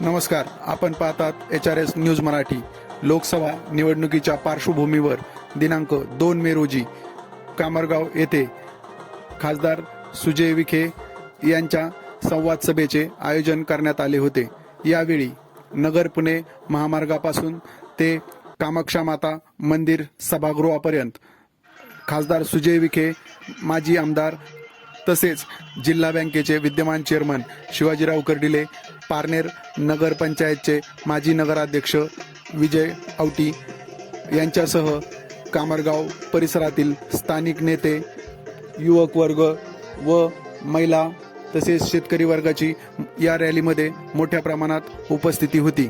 नमस्कार. आपण पाहतात H R S news Marathi. Lok Sabha निवडणुकीच्या पार्श्वभूमीवर दिनांक दोन मे रोजी कामरगाव येथे खासदार सुजय विखे यांच्या संवाद सभेचे आयोजन करण्यात आले होते. यावेळी नगर पुणे महामार्गापासून ते कामाक्षा माता मंदिर सभागृहापर्यंत खासदार सुजय विखे माजी आमदार तसेच जिल्हा बँकेचे विद्यमान चेअरमन शिवाजीराव कर्डिले पारनेर नगरपंचायतचे माजी नगराध्यक्ष विजय आवटी यांच्यासह कामरगाव परिसरातील स्थानिक नेते युवक वर्ग व महिला तसेच शेतकरी वर्गाची या रॅलीमध्ये मोठ्या प्रमाणात उपस्थिती होती.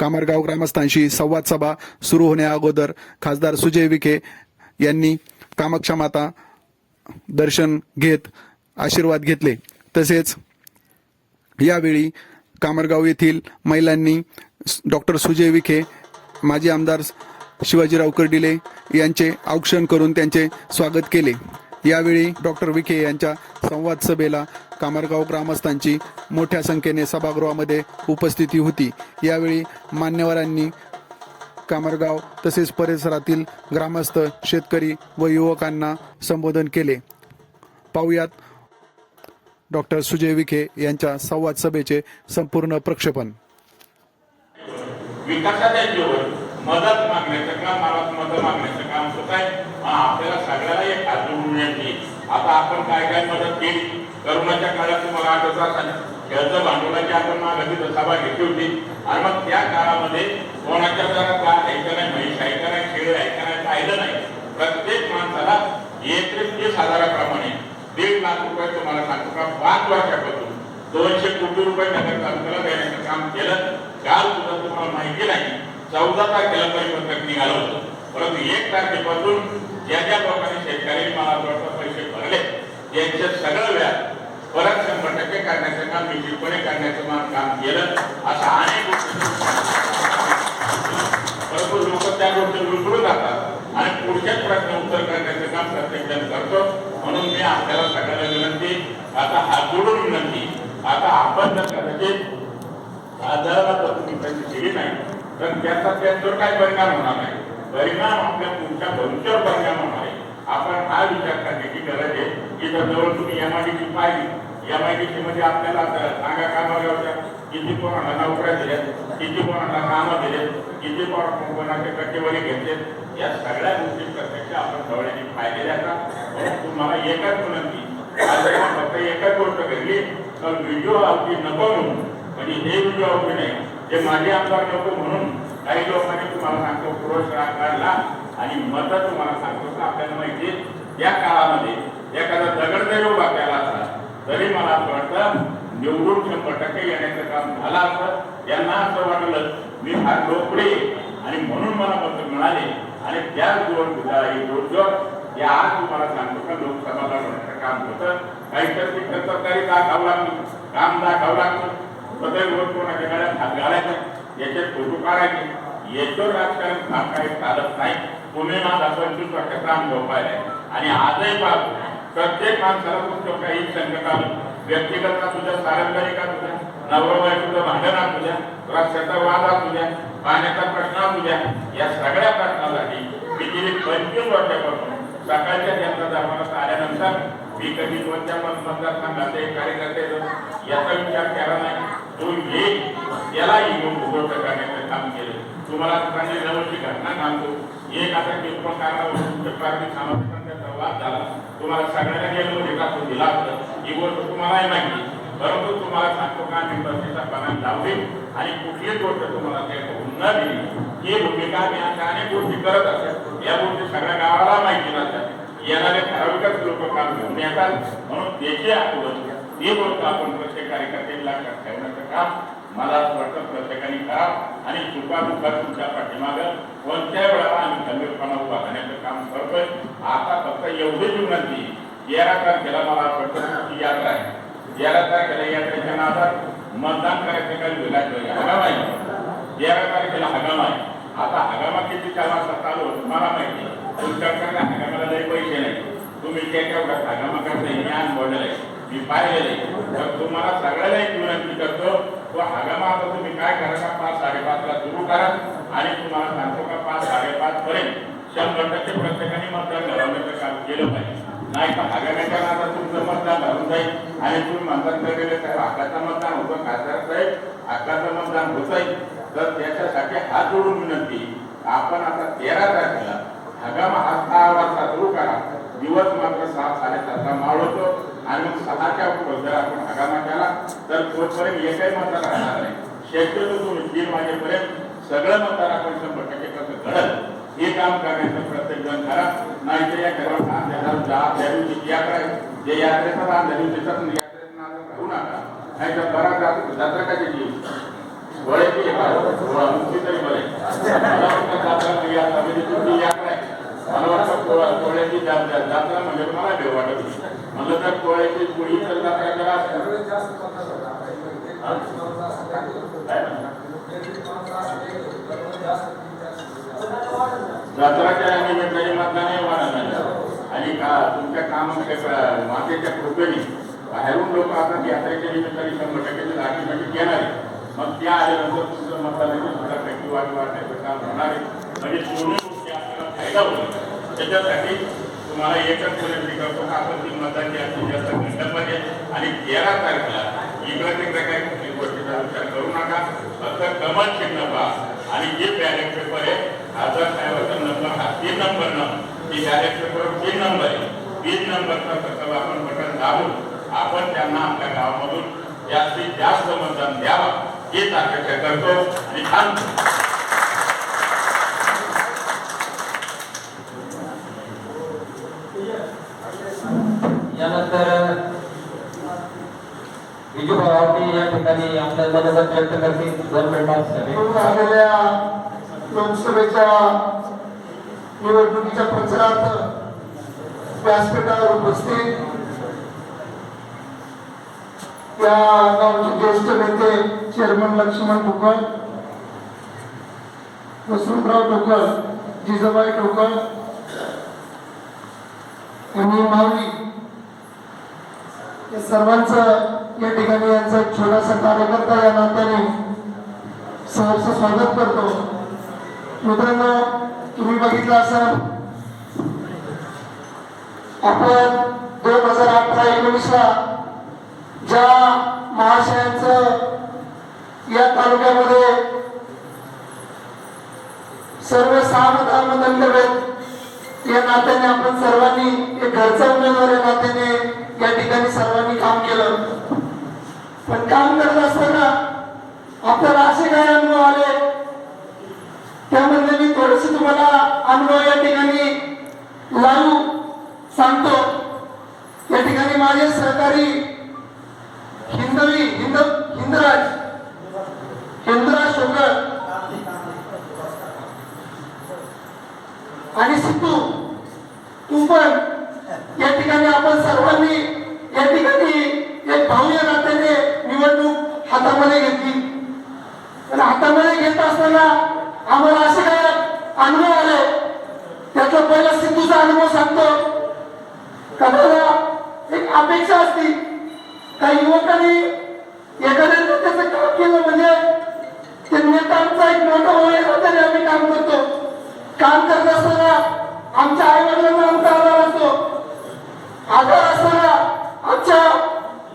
कामरगाव ग्रामस्थांशी संवाद सभा सुरू होण्याअगोदर खासदार सुजय विखे यांनी कामाक्षा माता दर्शन घेत आशीर्वाद घेतले. तसेच यावेळी कामरगाव येथील महिलांनी डॉक्टर सुजय विखे माजी आमदार शिवाजीराव कर्डिले यांचे औक्षण करून त्यांचे स्वागत केले. यावेळी डॉक्टर विखे यांच्या संवाद सभेला कामरगाव ग्रामस्थांची मोठ्या संख्येने सभागृहामध्ये उपस्थिती होती. यावेळी मान्यवरांनी कामरगाव तसेच परिसरातील ग्रामस्थ शेतकरी व युवकांना संबोधन केले. पाहुयात डॉक्टर सुजय विखे यांच्या संवाद सभेचे संपूर्ण प्रक्षेपण. विकासाच्या जीवन मदत मागण्याचं काम मला मदत मागण्याचं काम होत आहे. आपल्याला सगळ्याला एक हात जोडून आता आपण काय काय मदत केली? करोनाच्या काळात तुम्हाला आठवत असाल कर्ज भांडवलाची आपण मागे सभा घेतली होती. आणि मग त्या काळामध्ये कोणाच्या जरा का ऐकलं नाही म्हैस ऐका नाही खेळ ऐका नाही पाहिलं नाही. प्रत्येक माणसाला एकवीस तीस हजाराप्रमाणे दीड लाख रुपये तुम्हाला सांगतो का? पाच वर्षापासून. दोनशे कोटी रुपये नगर तालुक्याला देण्याचं काम केलं. काल सुद्धा तुम्हाला माहिती नाही. चौदा तारखेला परिपत्रक निघालं होतं. परंतु एक तारखेपासून ज्या ज्या लोकांनी शेतकऱ्यांनी मला वाटतं पैसे भरले त्यांचे सगळं व्याज परत शंभर टक्के करण्याचं काम निश्चितपणे करण्याचं काम केलं असं अनेक गोष्टी परंतु लोक त्या गोष्टी विसरून जातात आणि पुढच्याच प्रश्न उत्तर करण्याचं काम प्रत्येक जण करतो. म्हणून मी आपल्याला सगळ्याला विनंती आता हात जोडून विनंती आता आपण जर कदाचित आजाराला तुम्ही पैसे दिली नाही तर त्याचा त्यांच्यावर काय परिणाम होणार नाही. परिणाम आपल्या पुढच्या भविष्यावर परिणाम होणार आहे. आपण हा विचार करण्याची गरज आहे की जर जवळ तुम्ही एम आय डी सी पाहिली एम आय डी सी मध्ये आपल्याला आता सांगा कामाला होत्या किती कोणाला नोकऱ्या दिल्या किती कोणाला कामं दिले किती कोणा- कोणाचे टक्केवारी घेतले या सगळ्या गोष्टी प्रत्यक्ष आपण डोळ्यांनी पाहिलेल्या का? म्हणून तुम्हाला एकच विनंती फक्त एकच गोष्ट घडली तर व्हिडिओ अवधी नको म्हणून. म्हणजे हे व्हिडिओ अवधी नाही. जे माझे आमदार नको म्हणून काही लोकांनी तुम्हाला सांगतो पुरस्कार काढला आणि मत तुम्हाला सांगतो का आपल्याला माहिती आहे, त्या काळामध्ये एखादा दगड जरी उभा केला असला तरी मला असं वाटतं निवडून शंभर टक्के येण्याचं काम झालं असतं. यांना असं वाटलं मी फार लोकप्रिय आणि म्हणून मला मत मिळाले. आणि त्याच जोड जोड या आज तुम्हाला सांगतो का लोकसभा लढवण्याचं काम होतं. काही तर सरकारी दाखवावं लागलं. काम दाखवू लागलं. स्वतः रोज कोणाच्या गाड्यात हात याचे फोटो काढायचे. याच्यावर राजकारण फार काही चालत नाही. तुम्ही माझा पंचवीस वर्षाचा झोपायला पाहिलाय आणि आजही पाहतो प्रत्येक माणसाला तुमचं काही संकट आलं व्यक्तिगत असू द्या सार्वजनिक असू द्या नवरा बायकोचं भांडण असू द्या रस्त्याचा वाद असू द्या पाण्याचा प्रश्न असू द्या या सगळ्या प्रश्नासाठी मी गेली पंचवीस वर्षापासून सकाळच्या त्यांचा दरबारात आल्यानंतर मी कधी कोणत्या पण मतदारसंघाचे कार्यकर्ते याचा विचार केला नाही. तो येईल याला गोष्ट करण्याचं काम केलं. तुम्हाला लोकांची जवळची घटना सांगतो एक आता किरकोळ कारणावरून प्राथमिक सामाजिकांचा वाद झाला. तुम्हाला सगळ्यांना दिला असतं. ही गोष्ट तुम्हालाही माहिती परंतु तुम्हाला सांगतो का मी बसेचा पणा लावली आणि कुठलीच गोष्ट तुम्हाला ते होऊन न दिली. ही भूमिका मी अशा अनेक गोष्टी करत असतात या गोष्टी सगळ्या गावाला माहिती नसतात येणारे ठराविकच लोक काम घेऊन येतात. म्हणून त्याची आठवण ही गोष्ट आपण प्रत्येक कार्यकर्त्यांना लक्षात करा मला असं वाटतं प्रत्येकाने करा आणि कृपा दुःखा तुमच्या पाठीमागं कोणत्या वेळेला आम्ही खंबीरपणा उभा राहण्याचं काम करतोय. आता फक्त एवढीच विनंती तेरा तारखेला मला असं वाटतं की यात्रा आहे. तेरा तारखेला यात्रेच्या नादात मतदान करायचं काही विलास नाही. आम्हाला तेरा तारखेला हगाम आहे. आता हगामा किती चार वाजता चालू होतो मला माहिती तुमच्याकडे हगामाला लई पैसे नाही तुम्ही त्या हगामा करता ज्ञान बोललेलं आहे. मी पाहिलेले तर तुम्हाला सगळ्याला एक विनंती करतो तो हगामा आता तुम्ही काय करा का पाच साडेपाचला सुरू करा आणि तुम्हाला सांगतो का पाच साडेपाच पर्यंत शंभर टक्के प्रत्येकाने मतदान घडवण्याचं काम केलं पाहिजे. नाही तर हगामाच्या नादात तुमचं मतदान घालून जाईल. आणि तुम्ही मतदान केलेले साहेब हक्काचं मतदान होतं खासदार साहेब हक्काचं मतदान होतंय. तर त्याच्यासाठी हात जोडून विनंती आपण आता तेरा तारखेला हगामा हा सहा वाजता सुरू करा. दिवस मात्र सहा साडेसातला मावळतो आणि मग सहाच्या पुढे जर आपण हगामा केला तर तोपर्यंत एकही मतदार राहणार नाही. शक्यतो तुम्ही तीन वाजेपर्यंत सगळं मतदार आपण शंभर टक्के कसं घडल हे काम करण्याचा प्रत्येक जण करा. नाही तर या घरात अंधेरात जा त्या दिवशी यात्रा आहे. जे यात्रेचा अंधा दिवशीचा यात्रेचा नाद राहू नका. नाही तर बरा जात- जत्रा कशाची वळेची मुक्ती तरी बरे. जात्रा म्हणजे यात्रा म्हणजे तुमची यात्रा आहे. मला वाटतं जात्रा म्हणजे मला देव वाटत नाही. तर पोळ्याची पोळी तर करा काय निमित्ताने मतदान वाढत नाही आणि का तुमच्या कामाच्या मातेच्या कृपेने बाहेरून लोक आता यात्रेच्या निमित्ताने शंभर टक्के लाठी म्हणजे घेणार आहे. मग त्या आल्यानंतर तुमचं मतदानाची सुद्धा टक्केवारी वाढ वाढण्याचं काम होणार आहे म्हणजे दोन्ही गोष्टी आपल्याला फायदा होईल त्याच्यासाठी तुम्हाला एकच विनंती करतो का? आपण ती मताची जास्तीत जास्त घडलं पाहिजे आणि तेरा तारखेला इकडं तिकडे काही कुठली गोष्टीचा विचार करू नका. फक्त कमल चिन्ह पहा. आणि जे बॅलेट पेपर आहे खासदार साहेबाचा नंबर हा तीन नंबर न ती बॅलेट पेपर तीन नंबर आहे. तीन नंबरचा प्रकल्प आपण बटन दाबून आपण त्यांना आपल्या गावामधून जास्तीत जास्त मतदान द्यावं. हेच अपेक्षा करतो आणि थांबतो यानंतर भावांनी या ठिकाणी आपल्या मनोगत व्यक्त करतील दोन मिनिटांसाठी झालेल्या लोकसभेच्या निवडणुकीच्या प्रचारात व्यासपीठावर उपस्थित या गावचे ज्येष्ठ नेते चेअरमन लक्ष्मण ठोकर वसंतराव ठोकर जिजाबाई ठोकर आणि माऊली. या सर्वांचं या ठिकाणी यांचा एक छोटासा कार्यकर्ता या नात्याने सहर्ष स्वागत करतो. मित्रांनो तुम्ही बघितलं असाल आपण दोन हजार अठरा एकोणीसला ज्या महाशयांचं या तालुक्यामध्ये सर्व सहा मतदार या नात्याने आपण सर्वांनी घरचा उमेदवार या नात्याने या ठिकाणी सर्वांनी काम केलं. पण काम करत असताना आपल्याला असे काय अनुभव आले? त्यामध्ये म्हणजे मी थोडेसे तुम्हाला अनुभव या ठिकाणी लावू सांगतो. या ठिकाणी माझे सहकारी हिंदवी हिंद हिंदराज हिंदराज शोकर आणि सिद्धू तू पण या ठिकाणी आपण सर्वांनी या ठिकाणी एक भाऊया नात्याने निवडणूक हातामध्ये घेतली. आणि हातामध्ये घेत असताना आम्हाला असे काय अनुभव आले? त्याचा पहिला सिद्धूचा अनुभव सांगतो. कदाला एक अपेक्षा असती. काही युवकांनी एखाद्या नेत्याचं काम केलं म्हणजे ते नेत्यांचा एक मोठा वय तरी आम्ही काम करतो. काम करत असताना आमच्या आई वडिलांना आमचा आधार असतो. आधार असताना आमच्या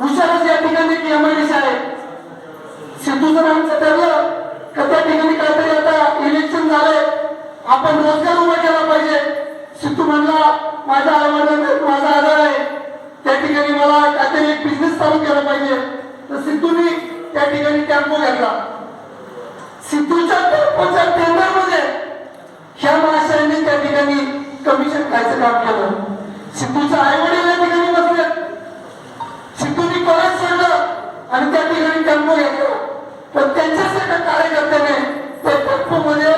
हुशारच या ठिकाणी एमआयडीसी आहे सिद्धू जर आमचं ठरलं का त्या ठिकाणी काहीतरी आता इलेक्शन झालंय. आपण रोजगार उभा केला पाहिजे. सिद्धू म्हणला माझा आई माझा आधार आहे. त्या ठिकाणी मला काहीतरी एक बिझनेस चालू केला पाहिजे. तर सिद्धूनी त्या ठिकाणी टेम्पो घेतला. सिद्धूच्या टेम्पोच्या टेंडरमध्ये ह्या महाशयांनी त्या ठिकाणी कमिशन खायचं काम केलं. सिद्धूचा आई आणि त्या ठिकाणी जन्म घेतला. पण त्यांच्याच एका कार्यकर्त्याने त्या टेम्पो मध्ये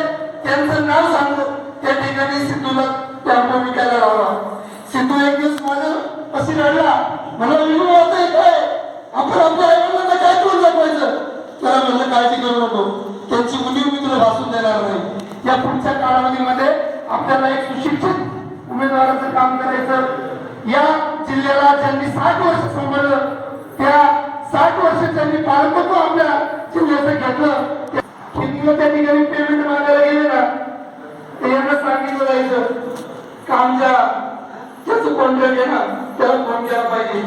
त्यांचं नाव सांगून त्या ठिकाणी सिद्धूला टेम्पो विकायला लावला सिद्धू एक दिवस माझं अशी रडला मला विनू होत काय आपण आपल्या आई वडिलांना काय करून दाखवायचं त्याला म्हणलं काळजी करू नको त्यांची मुली आपल्याला एक सुशिक्षित उमेदवाराचं काम करायचं या जिल्ह्याला ज्यांनी साठ वर्ष सांभाळलं त्या साठ वर्ष ज्यांनी पालकत्व आपल्या जिल्ह्याचं घेतलं त्या- शेतीला त्या ठिकाणी पेमेंट मागायला गेले ना तर यांना सांगितलं जायचं काम ज्या ज्याचं कॉन्ट्रॅक्ट आहे ना त्याला फोन केला पाहिजे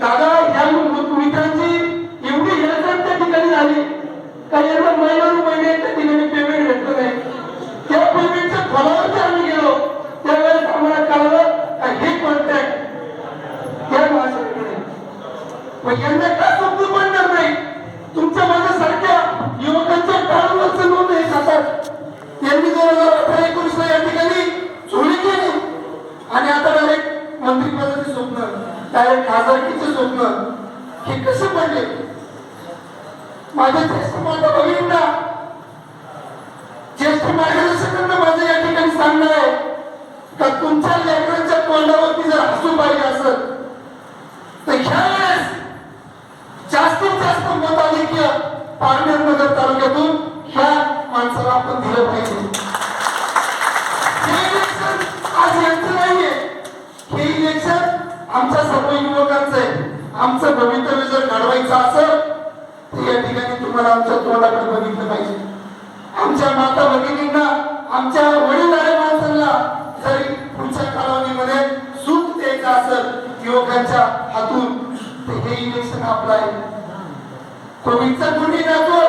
दादा ह्या मित्रांची एवढी हेळसांड त्या ठिकाणी झाली का यांना महिन्यानु महिने त्या ठिकाणी पेमेंट भेटलं नाही त्या पेमेंटच्या फलावरती आम्ही गेलो त्यावेळेस आम्हाला कळलं का हे कॉन्ट्रॅक्ट या माणसाकडे मग यांना का समजून पडणार नाही तुमच्या माझ्यासारख्या युवकांच्या टाळवरचं नोंद आहे सातात यांनी दोन हजार अठरा एकोणीसला या ठिकाणी चोरी केली आणि आता डायरेक्ट मंत्रिपदाचे स्वप्न डायरेक्ट खासदारकीचे स्वप्न हे कसे पडले माझ्या ज्येष्ठ माता भगिनींना ज्येष्ठ मार्गदर्शकांना माझं या ठिकाणी सांगणार आहे. का तुमच्या लेकरांच्या तोंडावरती जर हसू पाहिजे असत तर ह्या वेळेस जास्तीत जास्त मताधिक्य पारनेर नगर तालुक्यातून ह्या माणसाला आपण दिलं पाहिजे. आज यांचं नाहीये. हे इलेक्शन आमच्या सर्व युवकांचं आहे. आमचं भवितव्य जर घडवायचं असेल तर या ठिकाणी तुम्हाला आमच्या तोंडाकडे बघितलं पाहिजे आमच्या माता भगिनींना आमच्या वडीलधाऱ्या माणसांना जरी पुढच्या कालावधीमध्ये सुख द्यायचं असेल युवकांच्या हातून तर हे इलेक्शन आपलं आहे कोविडचा गुंडी जातो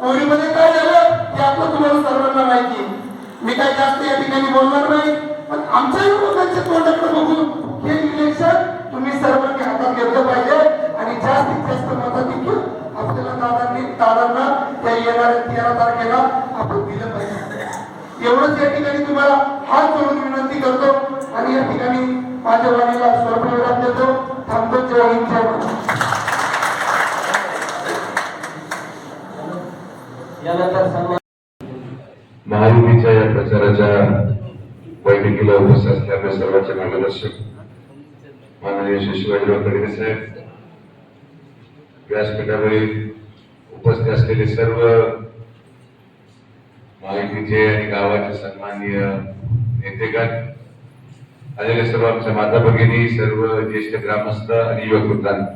कोविडमध्ये काय झालं हे आपलं तुम्हाला सर्वांना माहिती आहे. मी काय जास्त या ठिकाणी बोलणार नाही पण आमच्या युवकांच्या तोंडाकडे बघून हे इलेक्शन तुम्ही सर्वांनी हातात घेतलं पाहिजे आणि जास्तीत जास्त मताधिक्य आपल्याला दादांनी दादांना त्या येणाऱ्या तेरा तारखेला आपण दिलं पाहिजे. एवढंच या ठिकाणी तुम्हाला हात जोडून विनंती करतो आणि या ठिकाणी माझ्या वाणीला स्वप्नविराम देतो. थांबतो जय हिंद जय महाराष्ट्र यानंतर सन्मान महायुतीच्या या प्रचाराच्या बैठकीला उपस्थित असलेल्या सर्वांचे मार्गदर्शक माननीय श्री शिवाजीराव खडगे साहेब व्यासपीठावरील उपस्थित असलेले सर्व महायुतीचे आणि गावाचे सन्माननीय नेतेगण आलेले सर्व आमच्या माता भगिनी सर्व ज्येष्ठ ग्रामस्थ आणि युवक मित्रांनो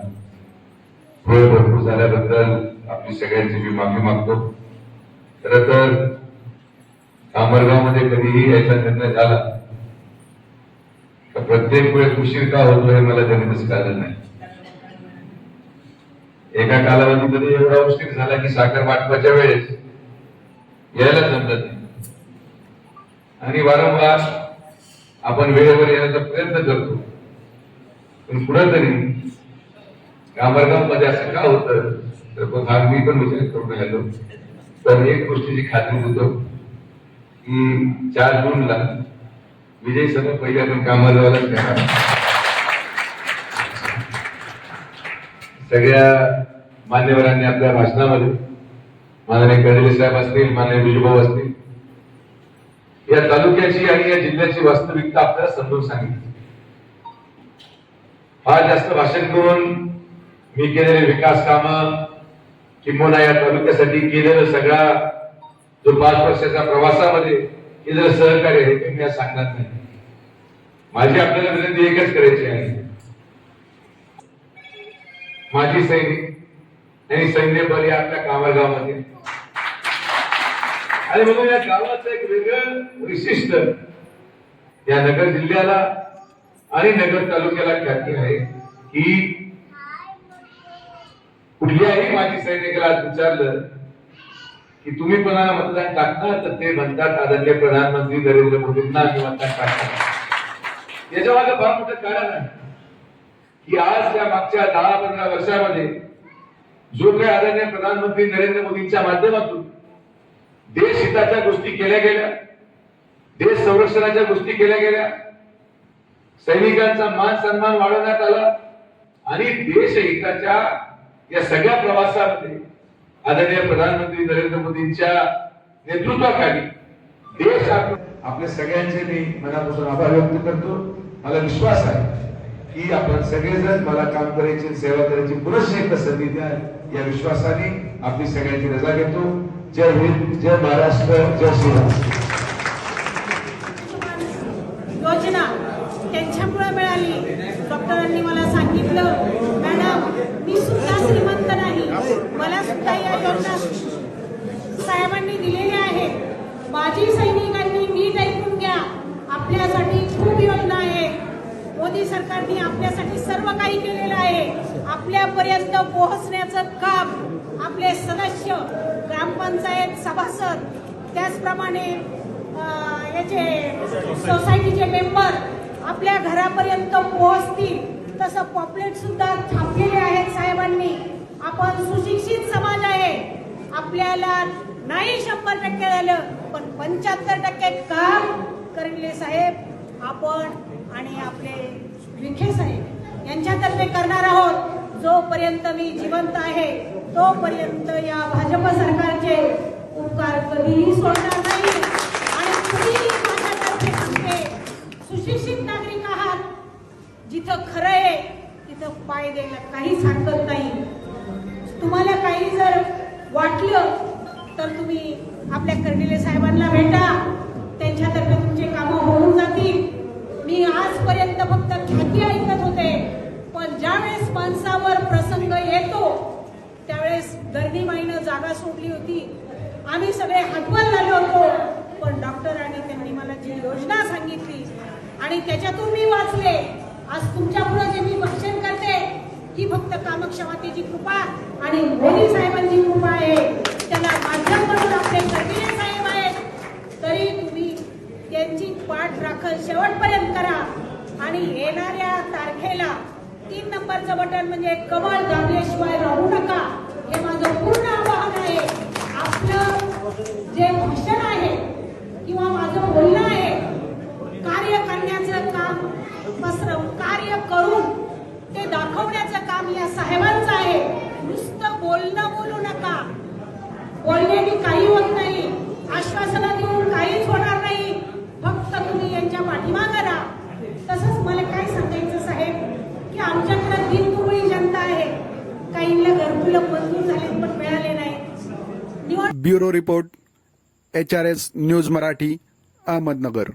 वेळ भरपूर झाल्याबद्दल आपली सगळ्यांची मी माफी मागतो. खर तर कामरगावमध्ये कधीही याचा निर्णय झाला प्रत्येक वेळेस उशीर का होतो हे मला तसं कळलं नाही. एका कालावधीमध्ये एवढा उशीर झाला की साखर वाटपाच्या वेळेस यायला जमतात आणि वारंवार आपण वेळेवर येण्याचा प्रयत्न करतो. पण कुठंतरी कामरगावमध्ये असं का होतं? तर मग मी पण विचार करून राहिलो. तर एक गोष्टीची खात्री देतो की चार जूनला विजय सर पहिले आपण कामाला सगळ्या मान्यवरांनी आपल्या भाषणामध्ये माननीय कडले साहेब असतील माननीय बिजूभाऊ असतील या तालुक्याची आणि या जिल्ह्याची वास्तविकता आपल्याला समजून सांगितली. फार जास्त भाषण करून मी केलेले विकास काम किंबहुना या तालुक्यासाठी केलेलं सगळा जो पाच वर्षाच्या प्रवासामध्ये जर सहकार्य हे मी सांगणार नाही. माझी आपल्याला विनंती एकच करायची आहे. माझी सैनिक आणि सैन्य बल या आपल्या कामरगावमध्ये आणि म्हणून या गावाचं एक वेगळं विशिष्ट या नगर जिल्ह्याला आणि नगर तालुक्याला ख्याती आहे की कुठल्याही माझी सैनिकाला आज विचारलं की तुम्ही कोणाला मतदान टाकणार तर ते म्हणतात आदरणीय प्रधानमंत्री नरेंद्र मोदींना आम्ही मतदान टाकणार. याच्या मागे फार मोठं कारण आहे. की आज या मागच्या दहा पंधरा वर्षामध्ये जो काही आदरणीय प्रधानमंत्री नरेंद्र मोदींच्या माध्यमातून देश हिताच्या गोष्टी केल्या गेल्या देश संरक्षणाच्या गोष्टी केल्या गेल्या सैनिकांचा मान सन्मान वाढवण्यात आला आणि देश हिताच्या या सगळ्या प्रवासामध्ये आदरणीय प्रधानमंत्री नरेंद्र मोदींच्या नेतृत्वाखाली देश आपल्या सगळ्यांचे मी मनापासून आभार व्यक्त करतो. मला विश्वास आहे की आपण सगळेजण मला काम करायची सेवा करायची पुनश्च एकदा संधी द्या या विश्वासाने आपली सगळ्यांची रजा घेतो. जय हिंद जय महाराष्ट्र जय श्रीराम कशामुळे मिळाली डॉक्टरांनी मला सांगितलं मॅडम मी सुद्धा श्रीमंत नाही मला सुद्धा या योजना साहेबांनी दिलेल्या आहेत माजी सैनिकांनी नीट ऐकून घ्या. आपल्यासाठी खूप योजना आहे. मोदी सरकारने आपल्यासाठी सर्व काही केलेलं आहे. आपल्यापर्यंत पोहोचण्याचं काम आपले सदस्य ग्रामपंचायत सभासद त्याचप्रमाणे याचे सोसायटीचे मेंबर आपल्या घरापर्यंत पोहोचतील. तसं पॉपलेट सुद्धा छापलेले आहेत साहेबांनी. आपण सुशिक्षित समाज आहे. आपल्याला नाही शंभर टक्के झालं पण पंच्याहत्तर टक्के काम करले साहेब. आपण आणि आपले विखे साहेब यांच्यातर्फे करणार आहोत. जोपर्यंत मी जिवंत आहे तोपर्यंत या भाजप सरकारचे उपकार कधीही सोडणार नाही. आणि तुम्ही माझ्यातर्फे सांगते सुशिक्षित नागरिक आहात. जिथं खरं आहे तिथं पाय द्यायला काहीच हरकत नाही. तुम्हाला काही जर वाटलं तर तुम्ही आपल्या कर्डिले साहेबांना भेटा. त्यांच्यातर्फे तुमचे कामं होऊन जातील. मी आजपर्यंत फक्त ख्याती ऐकत होते पण ज्यावेळेस माणसावर प्रसंग येतो त्यावेळेस गर्दीमाईनं जागा सोडली होती. आम्ही सगळे हतबल झालो होतो पण डॉक्टरांनी त्यांनी मला जी योजना सांगितली आणि त्याच्यातून मी वाचले. आज तुमच्यापुढे जे मी भाषण करते ही फक्त कामक्षमातेची कृपा आणि मोदी साहेबांची कृपा आहे. त्याला माध्यम म्हणून आपले कर्दिले साहेब आहेत. तरी तुम्ही त्यांची पाठ राखल शेवटपर्यंत करा. आणि येणाऱ्या तारखेला तीन नंबरचं बटन म्हणजे कमळ दाबल्याशिवाय राहू नका. हे माझं पूर्ण आवाहन आहे. आपलं जे भाषण आहे किंवा माझं बोलणं आहे कार्य करण्याचं काम पसरव कार्य करून ते दाखवण्याचं आणि या साहेबांचं आहे. नुसतं बोलणं बोलू नका. बोलण्याने काही होत नाही. आश्वासनं देऊन काहीच होणार नाही. फक्त तुम्ही यांच्या पाठिमा करा तसंच मला काय सांगायचं साहेब? की आमच्याकडे दिनदुबळी जनता आहे. काहींना घरकुलं मंजूर झाले पण मिळाले नाही bureau report H R S news Marathi Ahmednagar.